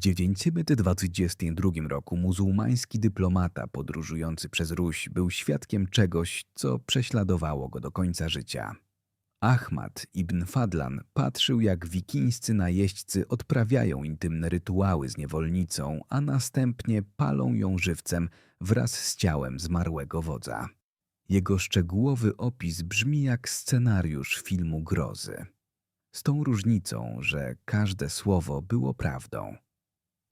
922 roku muzułmański dyplomata podróżujący przez Ruś był świadkiem czegoś, co prześladowało go do końca życia. Ahmad ibn Fadlan patrzył, jak wikińscy najeźdźcy odprawiają intymne rytuały z niewolnicą, a następnie palą ją żywcem wraz z ciałem zmarłego wodza. Jego szczegółowy opis brzmi jak scenariusz filmu grozy. Z tą różnicą, że każde słowo było prawdą.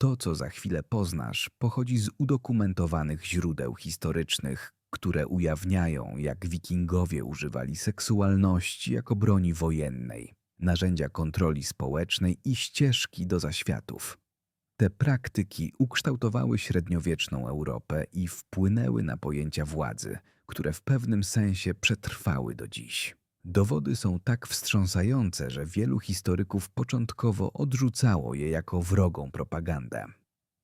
To, co za chwilę poznasz, pochodzi z udokumentowanych źródeł historycznych, które ujawniają, jak wikingowie używali seksualności jako broni wojennej, narzędzia kontroli społecznej i ścieżki do zaświatów. Te praktyki ukształtowały średniowieczną Europę i wpłynęły na pojęcia władzy, które w pewnym sensie przetrwały do dziś. Dowody są tak wstrząsające, że wielu historyków początkowo odrzucało je jako wrogą propagandę.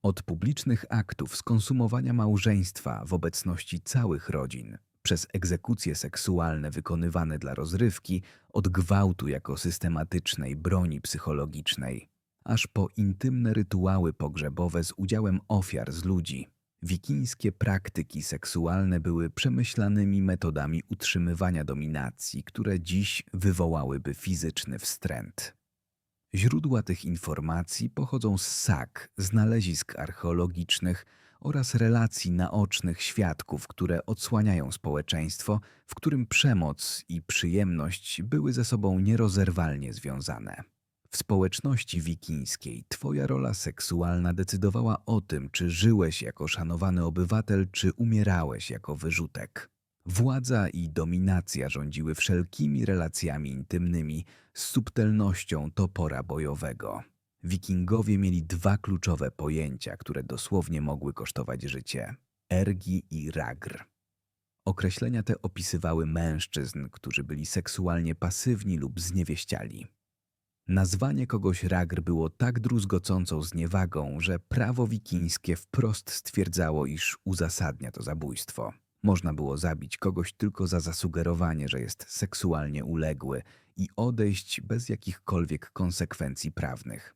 Od publicznych aktów skonsumowania małżeństwa w obecności całych rodzin, przez egzekucje seksualne wykonywane dla rozrywki, od gwałtu jako systematycznej broni psychologicznej, aż po intymne rytuały pogrzebowe z udziałem ofiar z ludzi. Wikińskie praktyki seksualne były przemyślanymi metodami utrzymywania dominacji, które dziś wywołałyby fizyczny wstręt. Źródła tych informacji pochodzą z sak, znalezisk archeologicznych oraz relacji naocznych świadków, które odsłaniają społeczeństwo, w którym przemoc i przyjemność były ze sobą nierozerwalnie związane. W społeczności wikińskiej twoja rola seksualna decydowała o tym, czy żyłeś jako szanowany obywatel, czy umierałeś jako wyrzutek. Władza i dominacja rządziły wszelkimi relacjami intymnymi z subtelnością topora bojowego. Wikingowie mieli dwa kluczowe pojęcia, które dosłownie mogły kosztować życie: ergi i ragr. Określenia te opisywały mężczyzn, którzy byli seksualnie pasywni lub zniewieściali. Nazwanie kogoś ragr było tak druzgocącą zniewagą, że prawo wikińskie wprost stwierdzało, iż uzasadnia to zabójstwo. Można było zabić kogoś tylko za zasugerowanie, że jest seksualnie uległy i odejść bez jakichkolwiek konsekwencji prawnych.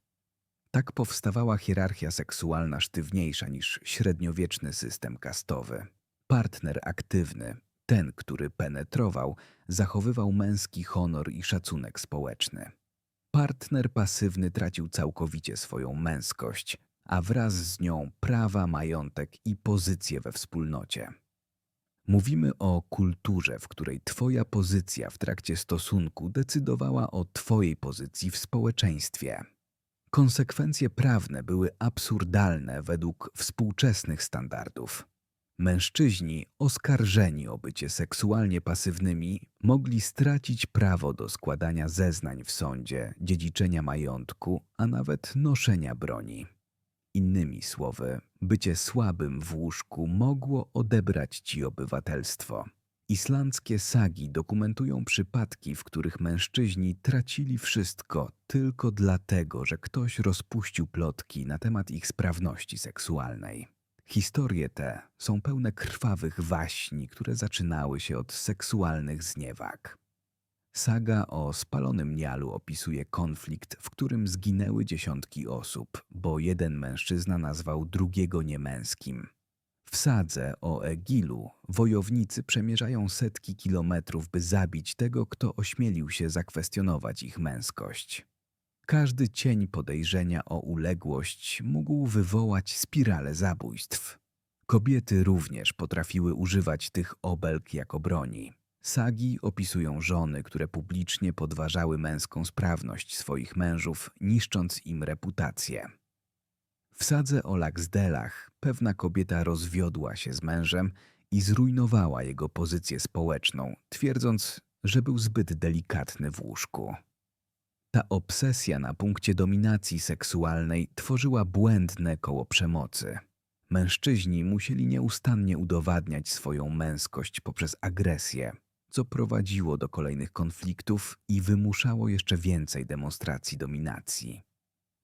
Tak powstawała hierarchia seksualna sztywniejsza niż średniowieczny system kastowy. Partner aktywny, ten, który penetrował, zachowywał męski honor i szacunek społeczny. Partner pasywny tracił całkowicie swoją męskość, a wraz z nią prawa, majątek i pozycję we wspólnocie. Mówimy o kulturze, w której Twoja pozycja w trakcie stosunku decydowała o Twojej pozycji w społeczeństwie. Konsekwencje prawne były absurdalne według współczesnych standardów. Mężczyźni oskarżeni o bycie seksualnie pasywnymi mogli stracić prawo do składania zeznań w sądzie, dziedziczenia majątku, a nawet noszenia broni. Innymi słowy, bycie słabym w łóżku mogło odebrać ci obywatelstwo. Islandzkie sagi dokumentują przypadki, w których mężczyźni tracili wszystko tylko dlatego, że ktoś rozpuścił plotki na temat ich sprawności seksualnej. Historie te są pełne krwawych waśni, które zaczynały się od seksualnych zniewag. Saga o spalonym Nialu opisuje konflikt, w którym zginęły dziesiątki osób, bo jeden mężczyzna nazwał drugiego niemęskim. W sadze o Egilu wojownicy przemierzają setki kilometrów, by zabić tego, kto ośmielił się zakwestionować ich męskość. Każdy cień podejrzenia o uległość mógł wywołać spiralę zabójstw. Kobiety również potrafiły używać tych obelg jako broni. Sagi opisują żony, które publicznie podważały męską sprawność swoich mężów, niszcząc im reputację. W sadze o Laksdelach pewna kobieta rozwiodła się z mężem i zrujnowała jego pozycję społeczną, twierdząc, że był zbyt delikatny w łóżku. Ta obsesja na punkcie dominacji seksualnej tworzyła błędne koło przemocy. Mężczyźni musieli nieustannie udowadniać swoją męskość poprzez agresję, co prowadziło do kolejnych konfliktów i wymuszało jeszcze więcej demonstracji dominacji.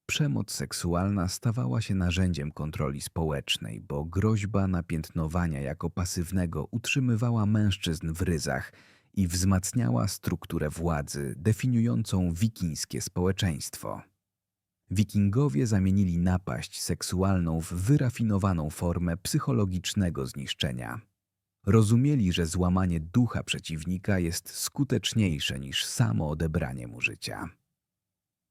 Przemoc seksualna stawała się narzędziem kontroli społecznej, bo groźba napiętnowania jako pasywnego utrzymywała mężczyzn w ryzach i wzmacniała strukturę władzy definiującą wikińskie społeczeństwo. Wikingowie zamienili napaść seksualną w wyrafinowaną formę psychologicznego zniszczenia. Rozumieli, że złamanie ducha przeciwnika jest skuteczniejsze niż samo odebranie mu życia.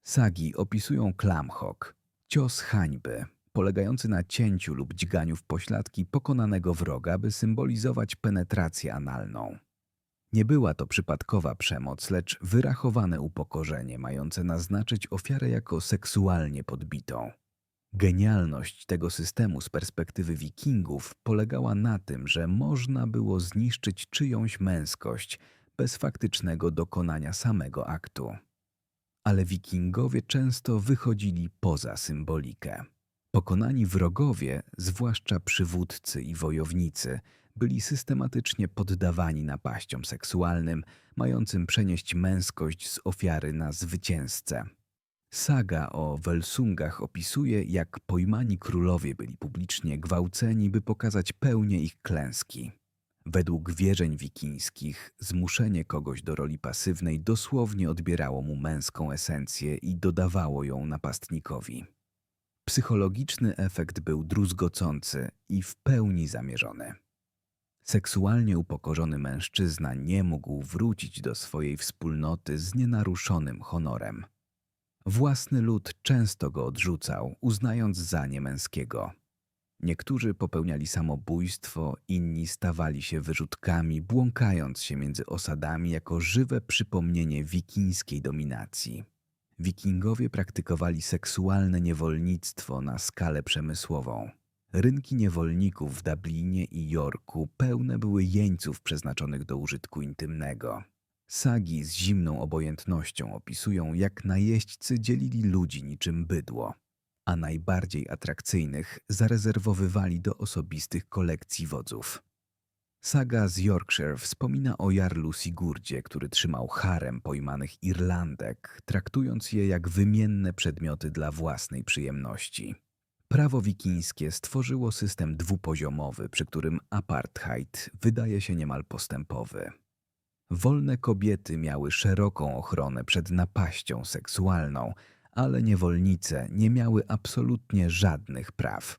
Sagi opisują klamhok, cios hańby, polegający na cięciu lub dźganiu w pośladki pokonanego wroga, by symbolizować penetrację analną. Nie była to przypadkowa przemoc, lecz wyrachowane upokorzenie, mające naznaczyć ofiarę jako seksualnie podbitą. Genialność tego systemu z perspektywy wikingów polegała na tym, że można było zniszczyć czyjąś męskość bez faktycznego dokonania samego aktu. Ale wikingowie często wychodzili poza symbolikę. Pokonani wrogowie, zwłaszcza przywódcy i wojownicy, byli systematycznie poddawani napaściom seksualnym, mającym przenieść męskość z ofiary na zwycięzcę. Saga o Welsungach opisuje, jak pojmani królowie byli publicznie gwałceni, by pokazać pełnię ich klęski. Według wierzeń wikińskich, zmuszenie kogoś do roli pasywnej dosłownie odbierało mu męską esencję i dodawało ją napastnikowi. Psychologiczny efekt był druzgocący i w pełni zamierzony. Seksualnie upokorzony mężczyzna nie mógł wrócić do swojej wspólnoty z nienaruszonym honorem. Własny lud często go odrzucał, uznając za niemęskiego. Niektórzy popełniali samobójstwo, inni stawali się wyrzutkami, błąkając się między osadami jako żywe przypomnienie wikińskiej dominacji. Wikingowie praktykowali seksualne niewolnictwo na skalę przemysłową. Rynki niewolników w Dublinie i Yorku pełne były jeńców przeznaczonych do użytku intymnego. Sagi z zimną obojętnością opisują, jak najeźdźcy dzielili ludzi niczym bydło, a najbardziej atrakcyjnych zarezerwowywali do osobistych kolekcji wodzów. Saga z Yorkshire wspomina o Jarlu Sigurdzie, który trzymał harem pojmanych Irlandek, traktując je jak wymienne przedmioty dla własnej przyjemności. Prawo wikińskie stworzyło system dwupoziomowy, przy którym apartheid wydaje się niemal postępowy. Wolne kobiety miały szeroką ochronę przed napaścią seksualną, ale niewolnice nie miały absolutnie żadnych praw.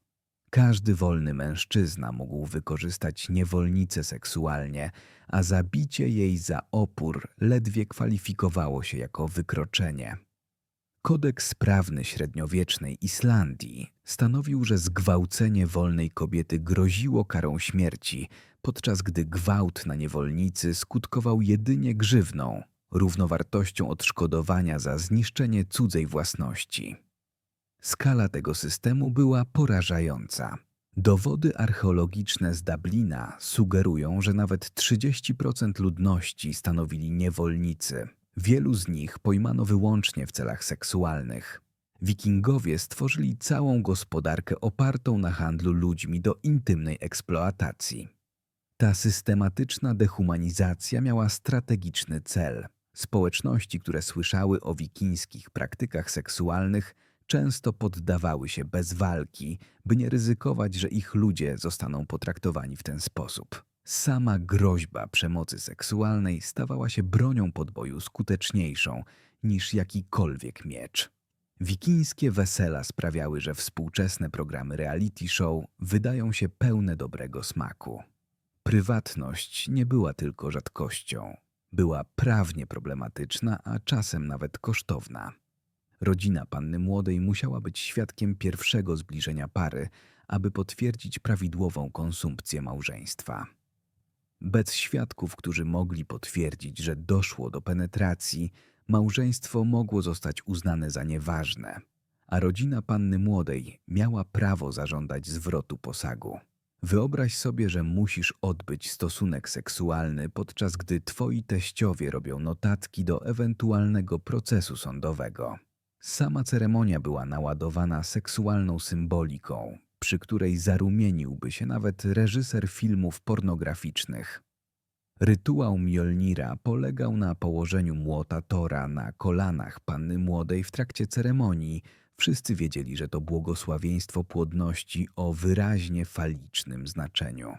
Każdy wolny mężczyzna mógł wykorzystać niewolnicę seksualnie, a zabicie jej za opór ledwie kwalifikowało się jako wykroczenie. Kodeks prawny średniowiecznej Islandii stanowił, że zgwałcenie wolnej kobiety groziło karą śmierci, podczas gdy gwałt na niewolnicy skutkował jedynie grzywną, równowartością odszkodowania za zniszczenie cudzej własności. Skala tego systemu była porażająca. Dowody archeologiczne z Dublina sugerują, że nawet 30% ludności stanowili niewolnicy. Wielu z nich pojmano wyłącznie w celach seksualnych. Wikingowie stworzyli całą gospodarkę opartą na handlu ludźmi do intymnej eksploatacji. Ta systematyczna dehumanizacja miała strategiczny cel. Społeczności, które słyszały o wikińskich praktykach seksualnych, często poddawały się bez walki, by nie ryzykować, że ich ludzie zostaną potraktowani w ten sposób. Sama groźba przemocy seksualnej stawała się bronią podboju skuteczniejszą niż jakikolwiek miecz. Wikińskie wesela sprawiały, że współczesne programy reality show wydają się pełne dobrego smaku. Prywatność nie była tylko rzadkością, była prawnie problematyczna, a czasem nawet kosztowna. Rodzina panny młodej musiała być świadkiem pierwszego zbliżenia pary, aby potwierdzić prawidłową konsumpcję małżeństwa. Bez świadków, którzy mogli potwierdzić, że doszło do penetracji, małżeństwo mogło zostać uznane za nieważne, a rodzina panny młodej miała prawo zażądać zwrotu posagu. Wyobraź sobie, że musisz odbyć stosunek seksualny, podczas gdy twoi teściowie robią notatki do ewentualnego procesu sądowego. Sama ceremonia była naładowana seksualną symboliką, przy której zarumieniłby się nawet reżyser filmów pornograficznych. Rytuał Mjolnira polegał na położeniu młota Tora na kolanach panny młodej w trakcie ceremonii. Wszyscy wiedzieli, że to błogosławieństwo płodności o wyraźnie falicznym znaczeniu.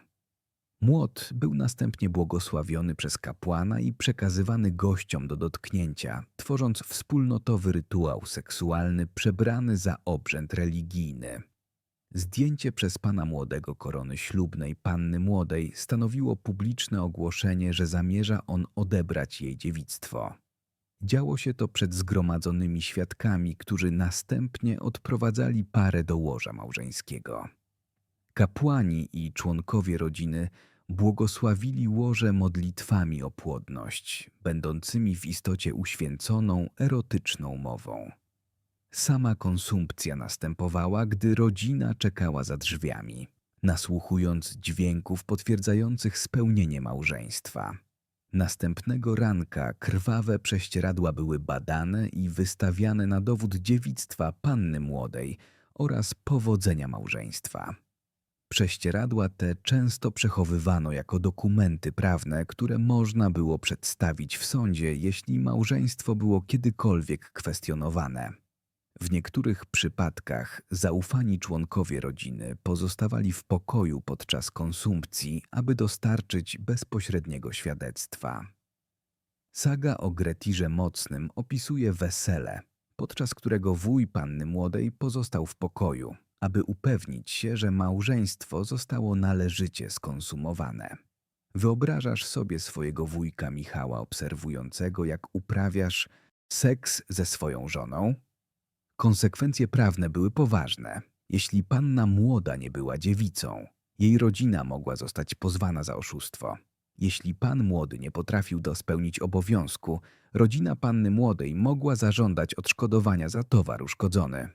Młot był następnie błogosławiony przez kapłana i przekazywany gościom do dotknięcia, tworząc wspólnotowy rytuał seksualny przebrany za obrzęd religijny. Zdjęcie przez pana młodego korony ślubnej panny młodej stanowiło publiczne ogłoszenie, że zamierza on odebrać jej dziewictwo. Działo się to przed zgromadzonymi świadkami, którzy następnie odprowadzali parę do łoża małżeńskiego. Kapłani i członkowie rodziny błogosławili łoże modlitwami o płodność, będącymi w istocie uświęconą, erotyczną mową. Sama konsumpcja następowała, gdy rodzina czekała za drzwiami, nasłuchując dźwięków potwierdzających spełnienie małżeństwa. Następnego ranka krwawe prześcieradła były badane i wystawiane na dowód dziewictwa panny młodej oraz powodzenia małżeństwa. Prześcieradła te często przechowywano jako dokumenty prawne, które można było przedstawić w sądzie, jeśli małżeństwo było kiedykolwiek kwestionowane. W niektórych przypadkach zaufani członkowie rodziny pozostawali w pokoju podczas konsumpcji, aby dostarczyć bezpośredniego świadectwa. Saga o Gretirze Mocnym opisuje wesele, podczas którego wuj panny młodej pozostał w pokoju, aby upewnić się, że małżeństwo zostało należycie skonsumowane. Wyobrażasz sobie swojego wujka Michała obserwującego, jak uprawiasz seks ze swoją żoną? Konsekwencje prawne były poważne. Jeśli panna młoda nie była dziewicą, jej rodzina mogła zostać pozwana za oszustwo. Jeśli pan młody nie potrafił do spełnić obowiązku, rodzina panny młodej mogła zażądać odszkodowania za towar uszkodzony.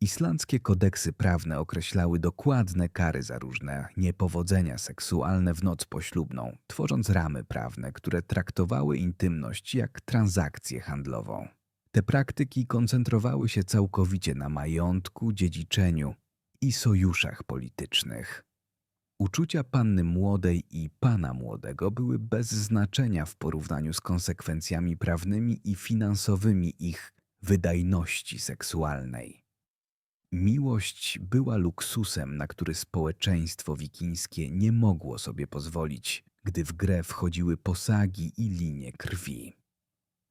Islandzkie kodeksy prawne określały dokładne kary za różne niepowodzenia seksualne w noc poślubną, tworząc ramy prawne, które traktowały intymność jak transakcję handlową. Te praktyki koncentrowały się całkowicie na majątku, dziedziczeniu i sojuszach politycznych. Uczucia panny młodej i pana młodego były bez znaczenia w porównaniu z konsekwencjami prawnymi i finansowymi ich wydajności seksualnej. Miłość była luksusem, na który społeczeństwo wikińskie nie mogło sobie pozwolić, gdy w grę wchodziły posagi i linie krwi.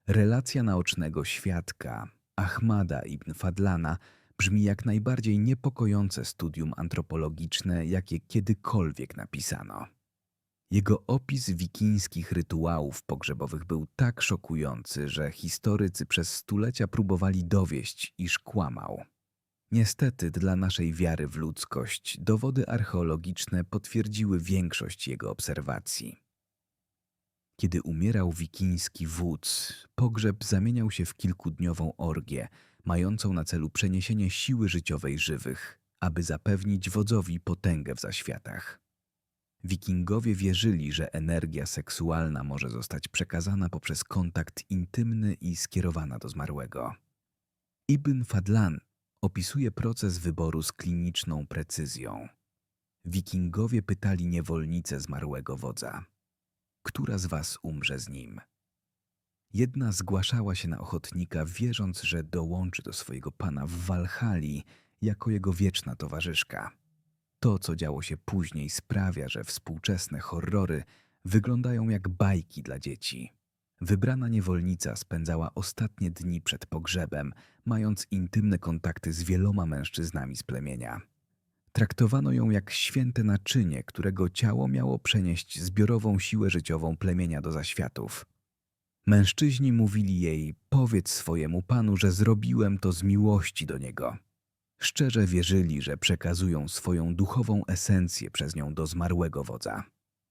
Relacja naocznego świadka, Ahmada ibn Fadlana, brzmi jak najbardziej niepokojące studium antropologiczne, jakie kiedykolwiek napisano. Jego opis wikińskich rytuałów pogrzebowych był tak szokujący, że historycy przez stulecia próbowali dowieść, iż kłamał. Niestety dla naszej wiary w ludzkość dowody archeologiczne potwierdziły większość jego obserwacji. Kiedy umierał wikiński wódz, pogrzeb zamieniał się w kilkudniową orgię, mającą na celu przeniesienie siły życiowej żywych, aby zapewnić wodzowi potęgę w zaświatach. Wikingowie wierzyli, że energia seksualna może zostać przekazana poprzez kontakt intymny i skierowana do zmarłego. Ibn Fadlan opisuje proces wyboru z kliniczną precyzją. Wikingowie pytali niewolnicę zmarłego wodza: Która z was umrze z nim? Jedna zgłaszała się na ochotnika, wierząc, że dołączy do swojego pana w Walhali jako jego wieczna towarzyszka. To, co działo się później, sprawia, że współczesne horrory wyglądają jak bajki dla dzieci. Wybrana niewolnica spędzała ostatnie dni przed pogrzebem, mając intymne kontakty z wieloma mężczyznami z plemienia. Traktowano ją jak święte naczynie, którego ciało miało przenieść zbiorową siłę życiową plemienia do zaświatów. Mężczyźni mówili jej: Powiedz swojemu panu, że zrobiłem to z miłości do niego. Szczerze wierzyli, że przekazują swoją duchową esencję przez nią do zmarłego wodza.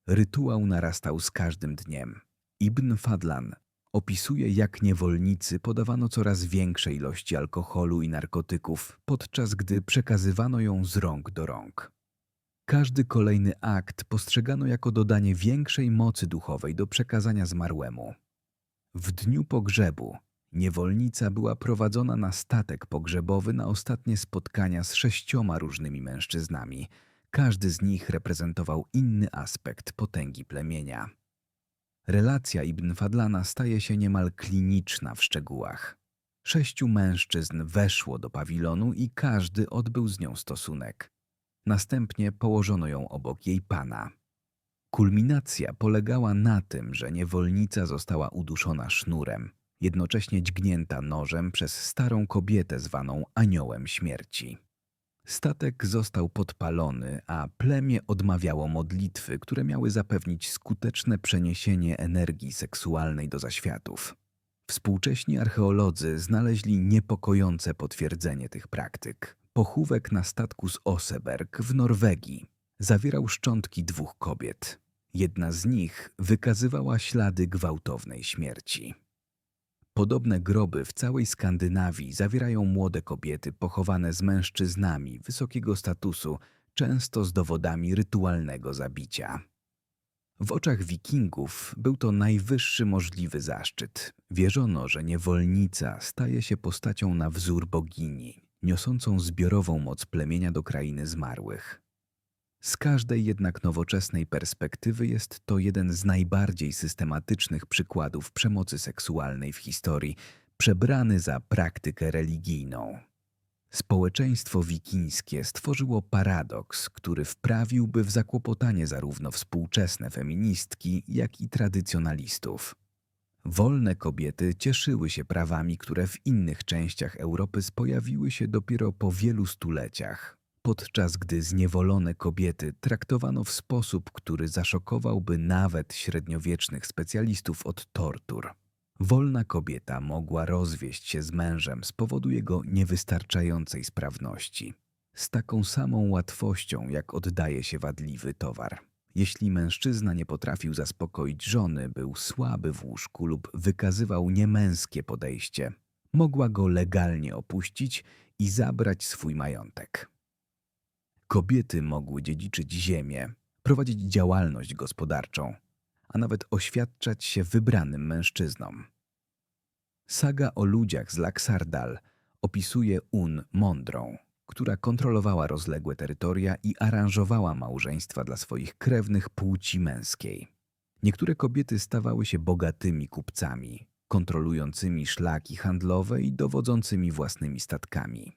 Rytuał narastał z każdym dniem. Ibn Fadlan opisuje, jak niewolnicy podawano coraz większe ilości alkoholu i narkotyków, podczas gdy przekazywano ją z rąk do rąk. Każdy kolejny akt postrzegano jako dodanie większej mocy duchowej do przekazania zmarłemu. W dniu pogrzebu niewolnica była prowadzona na statek pogrzebowy na ostatnie spotkania z sześcioma różnymi mężczyznami. Każdy z nich reprezentował inny aspekt potęgi plemienia. Relacja Ibn Fadlana staje się niemal kliniczna w szczegółach. Sześciu mężczyzn weszło do pawilonu i każdy odbył z nią stosunek. Następnie położono ją obok jej pana. Kulminacja polegała na tym, że niewolnica została uduszona sznurem, jednocześnie dźgnięta nożem przez starą kobietę zwaną Aniołem Śmierci. Statek został podpalony, a plemię odmawiało modlitwy, które miały zapewnić skuteczne przeniesienie energii seksualnej do zaświatów. Współcześni archeolodzy znaleźli niepokojące potwierdzenie tych praktyk. Pochówek na statku z Oseberg w Norwegii zawierał szczątki dwóch kobiet. Jedna z nich wykazywała ślady gwałtownej śmierci. Podobne groby w całej Skandynawii zawierają młode kobiety pochowane z mężczyznami wysokiego statusu, często z dowodami rytualnego zabicia. W oczach wikingów był to najwyższy możliwy zaszczyt. Wierzono, że niewolnica staje się postacią na wzór bogini, niosącą zbiorową moc plemienia do krainy zmarłych. Z każdej jednak nowoczesnej perspektywy jest to jeden z najbardziej systematycznych przykładów przemocy seksualnej w historii, przebrany za praktykę religijną. Społeczeństwo wikińskie stworzyło paradoks, który wprawiłby w zakłopotanie zarówno współczesne feministki, jak i tradycjonalistów. Wolne kobiety cieszyły się prawami, które w innych częściach Europy pojawiły się dopiero po wielu stuleciach podczas gdy zniewolone kobiety traktowano w sposób, który zaszokowałby nawet średniowiecznych specjalistów od tortur. Wolna kobieta mogła rozwieść się z mężem z powodu jego niewystarczającej sprawności. Z taką samą łatwością, jak oddaje się wadliwy towar. Jeśli mężczyzna nie potrafił zaspokoić żony, był słaby w łóżku lub wykazywał niemęskie podejście, mogła go legalnie opuścić i zabrać swój majątek. Kobiety mogły dziedziczyć ziemię, prowadzić działalność gospodarczą, a nawet oświadczać się wybranym mężczyznom. Saga o ludziach z Laksardal opisuje Un mądrą, która kontrolowała rozległe terytoria i aranżowała małżeństwa dla swoich krewnych płci męskiej. Niektóre kobiety stawały się bogatymi kupcami, kontrolującymi szlaki handlowe i dowodzącymi własnymi statkami.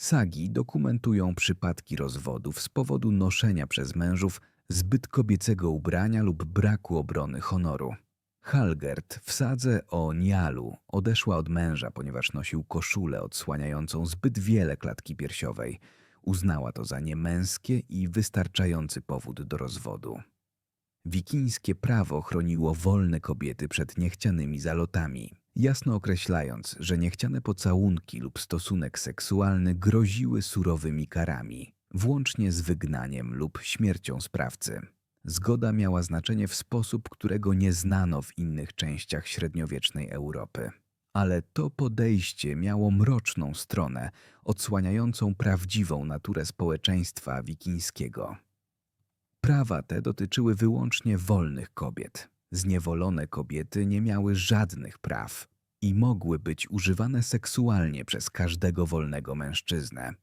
Sagi dokumentują przypadki rozwodów z powodu noszenia przez mężów zbyt kobiecego ubrania lub braku obrony honoru. Halgert w sadze o Nialu odeszła od męża, ponieważ nosił koszulę odsłaniającą zbyt wiele klatki piersiowej. Uznała to za niemęskie i wystarczający powód do rozwodu. Wikińskie prawo chroniło wolne kobiety przed niechcianymi zalotami jasno określając, że niechciane pocałunki lub stosunek seksualny groziły surowymi karami, włącznie z wygnaniem lub śmiercią sprawcy. Zgoda miała znaczenie w sposób, którego nie znano w innych częściach średniowiecznej Europy. Ale to podejście miało mroczną stronę, odsłaniającą prawdziwą naturę społeczeństwa wikińskiego. Prawa te dotyczyły wyłącznie wolnych kobiet. Zniewolone kobiety nie miały żadnych praw i mogły być używane seksualnie przez każdego wolnego mężczyznę,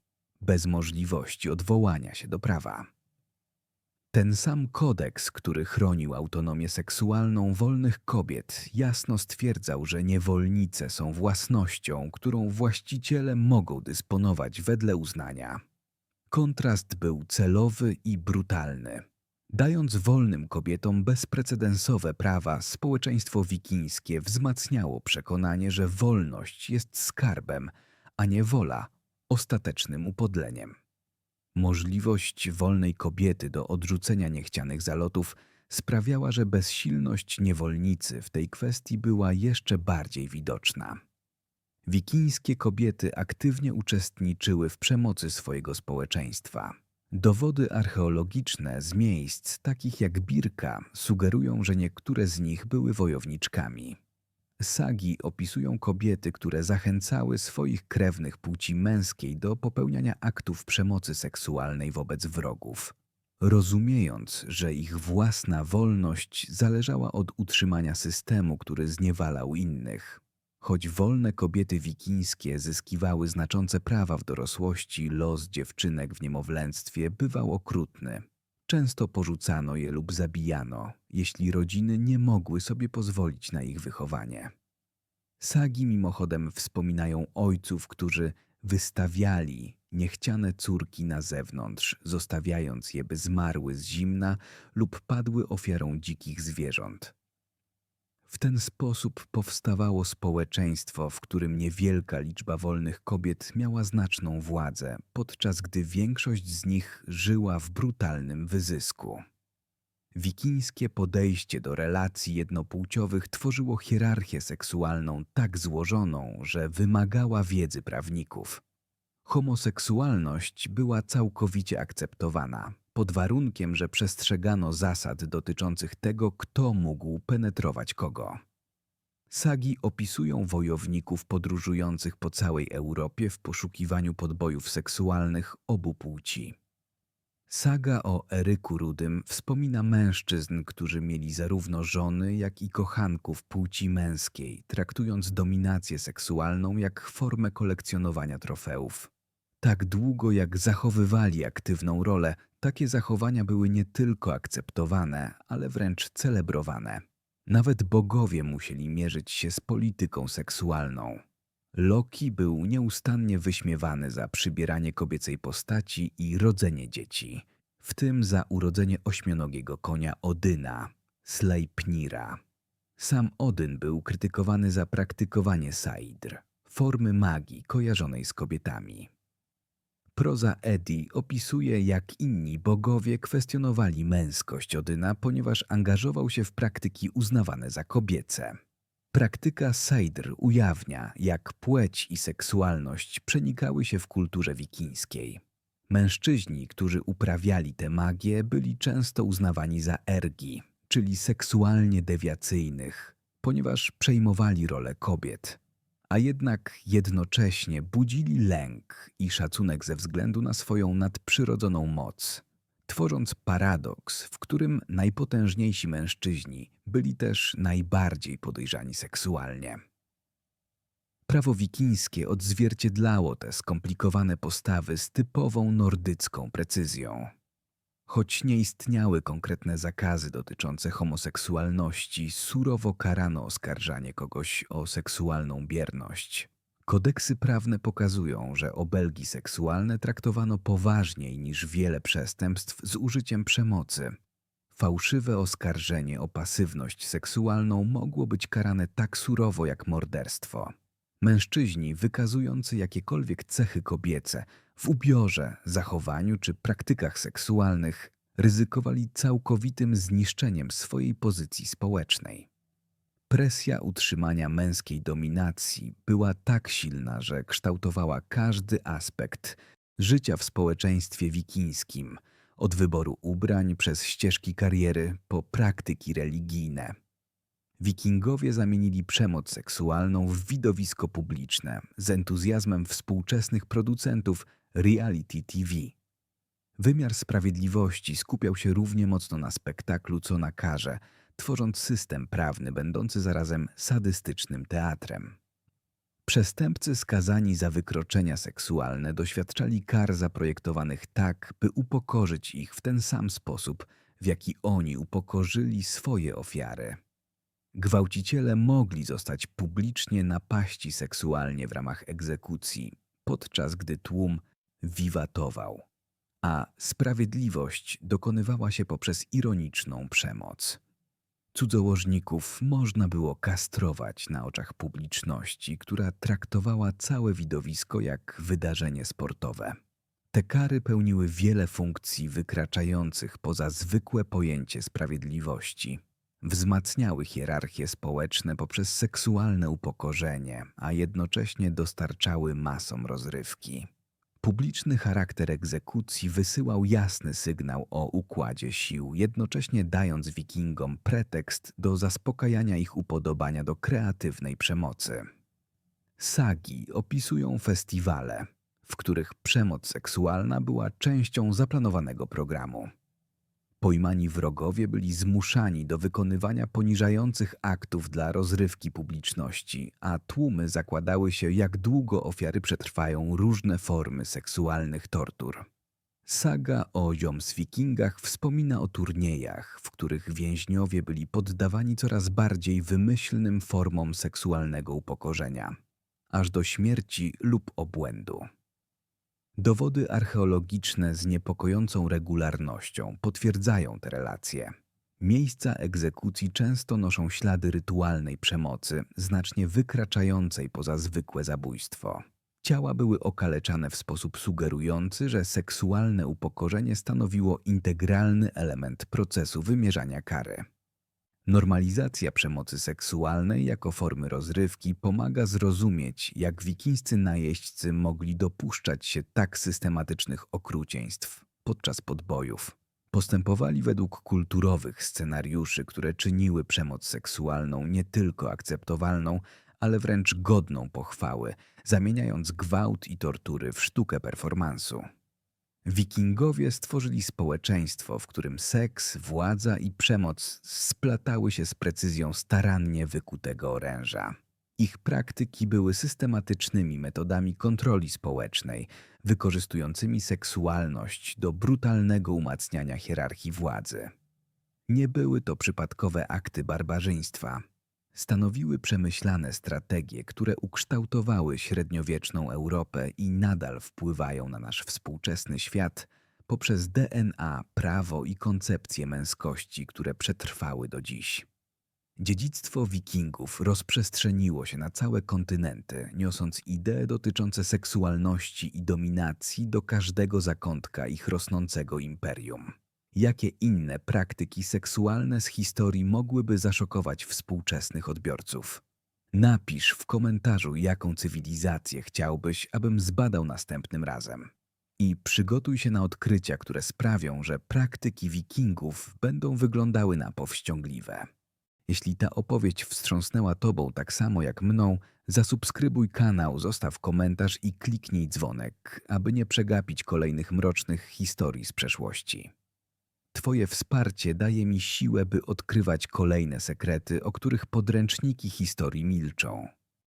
bez możliwości odwołania się do prawa. Ten sam kodeks, który chronił autonomię seksualną wolnych kobiet, jasno stwierdzał, że niewolnice są własnością, którą właściciele mogą dysponować wedle uznania. Kontrast był celowy i brutalny. Dając wolnym kobietom bezprecedensowe prawa, społeczeństwo wikińskie wzmacniało przekonanie, że wolność jest skarbem, a nie wola ostatecznym upodleniem. Możliwość wolnej kobiety do odrzucenia niechcianych zalotów sprawiała, że bezsilność niewolnicy w tej kwestii była jeszcze bardziej widoczna. Wikińskie kobiety aktywnie uczestniczyły w przemocy swojego społeczeństwa. Dowody archeologiczne z miejsc takich jak Birka sugerują, że niektóre z nich były wojowniczkami. Sagi opisują kobiety, które zachęcały swoich krewnych płci męskiej do popełniania aktów przemocy seksualnej wobec wrogów, rozumiejąc, że ich własna wolność zależała od utrzymania systemu, który zniewalał innych. Choć wolne kobiety wikińskie zyskiwały znaczące prawa w dorosłości, los dziewczynek w niemowlęctwie bywał okrutny. Często porzucano je lub zabijano, jeśli rodziny nie mogły sobie pozwolić na ich wychowanie. Sagi mimochodem wspominają ojców, którzy wystawiali niechciane córki na zewnątrz, zostawiając je, by zmarły z zimna lub padły ofiarą dzikich zwierząt. W ten sposób powstawało społeczeństwo, w którym niewielka liczba wolnych kobiet miała znaczną władzę, podczas gdy większość z nich żyła w brutalnym wyzysku. Wikińskie podejście do relacji jednopłciowych tworzyło hierarchię seksualną tak złożoną, że wymagała wiedzy prawników. Homoseksualność była całkowicie akceptowana, pod warunkiem, że przestrzegano zasad dotyczących tego, kto mógł penetrować kogo. Sagi opisują wojowników podróżujących po całej Europie w poszukiwaniu podbojów seksualnych obu płci. Saga o Eryku Rudym wspomina mężczyzn, którzy mieli zarówno żony, jak i kochanków płci męskiej, traktując dominację seksualną jak formę kolekcjonowania trofeów. Tak długo jak zachowywali aktywną rolę, takie zachowania były nie tylko akceptowane, ale wręcz celebrowane. Nawet bogowie musieli mierzyć się z polityką seksualną. Loki był nieustannie wyśmiewany za przybieranie kobiecej postaci i rodzenie dzieci, w tym za urodzenie ośmionogiego konia Odyna, Sleipnira. Sam Odyn był krytykowany za praktykowanie saidr, formy magii kojarzonej z kobietami. Proza Edi opisuje, jak inni bogowie kwestionowali męskość Odyna, ponieważ angażował się w praktyki uznawane za kobiece. Praktyka sajdr ujawnia, jak płeć i seksualność przenikały się w kulturze wikińskiej. Mężczyźni, którzy uprawiali tę magię, byli często uznawani za ergi, czyli seksualnie dewiacyjnych, ponieważ przejmowali rolę kobiet, a jednak jednocześnie budzili lęk i szacunek ze względu na swoją nadprzyrodzoną moc, tworząc paradoks, w którym najpotężniejsi mężczyźni byli też najbardziej podejrzani seksualnie. Prawo wikińskie odzwierciedlało te skomplikowane postawy z typową nordycką precyzją. Choć nie istniały konkretne zakazy dotyczące homoseksualności, surowo karano oskarżanie kogoś o seksualną bierność. Kodeksy prawne pokazują, że obelgi seksualne traktowano poważniej niż wiele przestępstw z użyciem przemocy. Fałszywe oskarżenie o pasywność seksualną mogło być karane tak surowo jak morderstwo. Mężczyźni wykazujący jakiekolwiek cechy kobiece w ubiorze, zachowaniu czy praktykach seksualnych ryzykowali całkowitym zniszczeniem swojej pozycji społecznej. Presja utrzymania męskiej dominacji była tak silna, że kształtowała każdy aspekt życia w społeczeństwie wikińskim, od wyboru ubrań przez ścieżki kariery po praktyki religijne. Wikingowie zamienili przemoc seksualną w widowisko publiczne z entuzjazmem współczesnych producentów reality TV. Wymiar sprawiedliwości skupiał się równie mocno na spektaklu, co na karze, tworząc system prawny będący zarazem sadystycznym teatrem. Przestępcy skazani za wykroczenia seksualne doświadczali kar zaprojektowanych tak, by upokorzyć ich w ten sam sposób, w jaki oni upokorzyli swoje ofiary. Gwałciciele mogli zostać publicznie napaści seksualnie w ramach egzekucji, podczas gdy tłum wiwatował, a sprawiedliwość dokonywała się poprzez ironiczną przemoc. Cudzołożników można było kastrować na oczach publiczności, która traktowała całe widowisko jak wydarzenie sportowe. Te kary pełniły wiele funkcji wykraczających poza zwykłe pojęcie sprawiedliwości. Wzmacniały hierarchie społeczne poprzez seksualne upokorzenie, a jednocześnie dostarczały masom rozrywki. Publiczny charakter egzekucji wysyłał jasny sygnał o układzie sił, jednocześnie dając wikingom pretekst do zaspokajania ich upodobania do kreatywnej przemocy. Sagi opisują festiwale, w których przemoc seksualna była częścią zaplanowanego programu. Pojmani wrogowie byli zmuszani do wykonywania poniżających aktów dla rozrywki publiczności, a tłumy zakładały się, jak długo ofiary przetrwają różne formy seksualnych tortur. Saga o Jomsvikingach wspomina o turniejach, w których więźniowie byli poddawani coraz bardziej wymyślnym formom seksualnego upokorzenia, aż do śmierci lub obłędu. Dowody archeologiczne z niepokojącą regularnością potwierdzają te relacje. Miejsca egzekucji często noszą ślady rytualnej przemocy, znacznie wykraczającej poza zwykłe zabójstwo. Ciała były okaleczane w sposób sugerujący, że seksualne upokorzenie stanowiło integralny element procesu wymierzania kary. Normalizacja przemocy seksualnej jako formy rozrywki pomaga zrozumieć, jak wikińscy najeźdźcy mogli dopuszczać się tak systematycznych okrucieństw podczas podbojów. Postępowali według kulturowych scenariuszy, które czyniły przemoc seksualną nie tylko akceptowalną, ale wręcz godną pochwały, zamieniając gwałt i tortury w sztukę performansu. Wikingowie stworzyli społeczeństwo, w którym seks, władza i przemoc splatały się z precyzją starannie wykutego oręża. Ich praktyki były systematycznymi metodami kontroli społecznej, wykorzystującymi seksualność do brutalnego umacniania hierarchii władzy. Nie były to przypadkowe akty barbarzyństwa. Stanowiły przemyślane strategie, które ukształtowały średniowieczną Europę i nadal wpływają na nasz współczesny świat poprzez DNA, prawo i koncepcje męskości, które przetrwały do dziś. Dziedzictwo wikingów rozprzestrzeniło się na całe kontynenty, niosąc idee dotyczące seksualności i dominacji do każdego zakątka ich rosnącego imperium. Jakie inne praktyki seksualne z historii mogłyby zaszokować współczesnych odbiorców? Napisz w komentarzu, jaką cywilizację chciałbyś, abym zbadał następnym razem. I przygotuj się na odkrycia, które sprawią, że praktyki wikingów będą wyglądały na powściągliwe. Jeśli ta opowieść wstrząsnęła Tobą tak samo jak mną, zasubskrybuj kanał, zostaw komentarz i kliknij dzwonek, aby nie przegapić kolejnych mrocznych historii z przeszłości. Twoje wsparcie daje mi siłę, by odkrywać kolejne sekrety, o których podręczniki historii milczą.